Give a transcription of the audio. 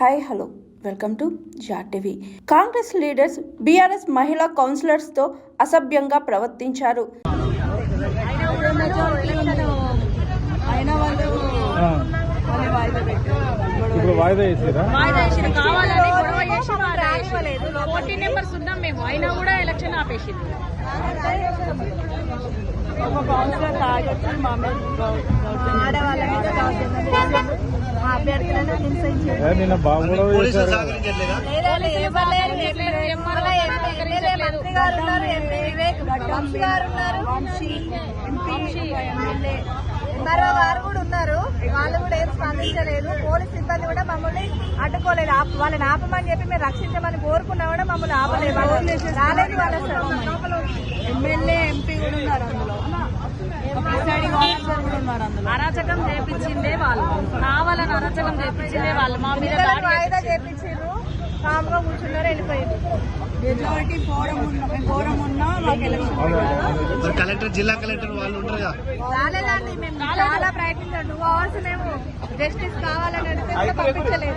Hi hello welcome to Ja TV Congress leaders BRS మహిళా కౌన్సిలర్స్తో అసభ్యంగా ప్రవర్తించారు. ఆయన మెజారిటీ ఉండదు అయినా వాళ్ళు వాళ్ళు వాయిదా పెట్టారు ఇప్పుడు వాయిదా వేసారా? వాయిదా వేసిన కావాలని గొడవ చేసి రానివ్వలేదు ఫోర్టీ నెంబర్స్ ఉన్నాం మేము. అయినా కూడా ఎలక్షన్ ఆపేసింది. ఒక కౌన్సిలర్ తాగొచ్చి మా మీద గౌ- గౌరవం ఆడవాళ్ళ మీద నిన్న బాంబు ఎంఆర్ఓ గారు కూడా ఉన్నారు. వాళ్ళు కూడా ఏం స్పందించలేదు. పోలీస్ సిబ్బంది కూడా మమ్మల్ని అడ్డుకోలేదు. ఆప్- వాళ్ళని ఆపమని చెప్పి మేము రక్షించమని కోరుకున్నా కూడా మమ్మల్ని ఆపలేదు. వాళ్ళు రాలేదు వాళ్ళు అరాచకం చేపించిందే వాళ్ళు. కావాలని అరాచకం చేపించిందే వాళ్ళు. మా మీద చేపించారు కామ్గా కూర్చున్నారు వెళ్ళిపోయింది మెజారిటీ ఫోరం ఉన్న ఫోరం ఉన్నా మాకు ఎలక్షన్ మరి కలెక్టర్ జిల్లా కలెక్టర్ వాళ్ళు ఉంటారుగా రాలేదండి మేము చాలా ప్రయత్నించాం. టూ అవర్స్ మేము జస్టిస్ కావాలని అడిగితే పంపించలేదు.